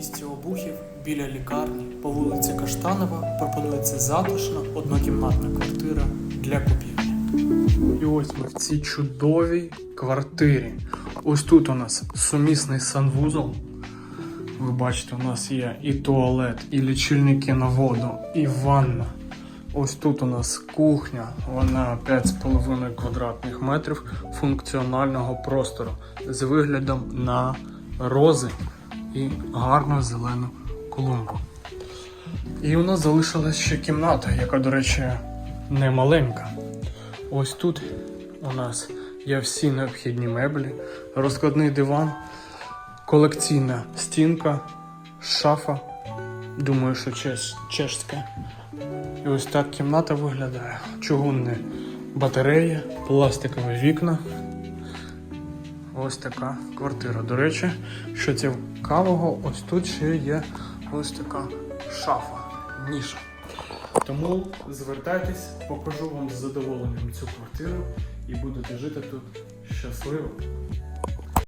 місті Обухів біля лікарні по вулиці Каштанова пропонується затишна однокімнатна квартира для купівлі. І ось ми в цій чудовій квартирі. Ось тут у нас сумісний санвузол. Ви бачите, у нас є і туалет, і лічильники на воду, і ванна. Ось тут у нас кухня, вона 5,5 квадратних метрів функціонального простору з виглядом на рози і гарну зелену клумбу. І у нас залишилась ще кімната, яка, до речі, не маленька. Ось тут у нас є всі необхідні меблі, розкладний диван, колекційна стінка, шафа. Думаю, що чеш, чешська. І ось так кімната виглядає. Чугунні батареї, пластикові вікна. Ось така квартира. До речі, що цікавого, ось тут ще є ось така шафа, ніша. Тому звертайтесь, покажу вам з задоволенням цю квартиру і будете жити тут щасливо.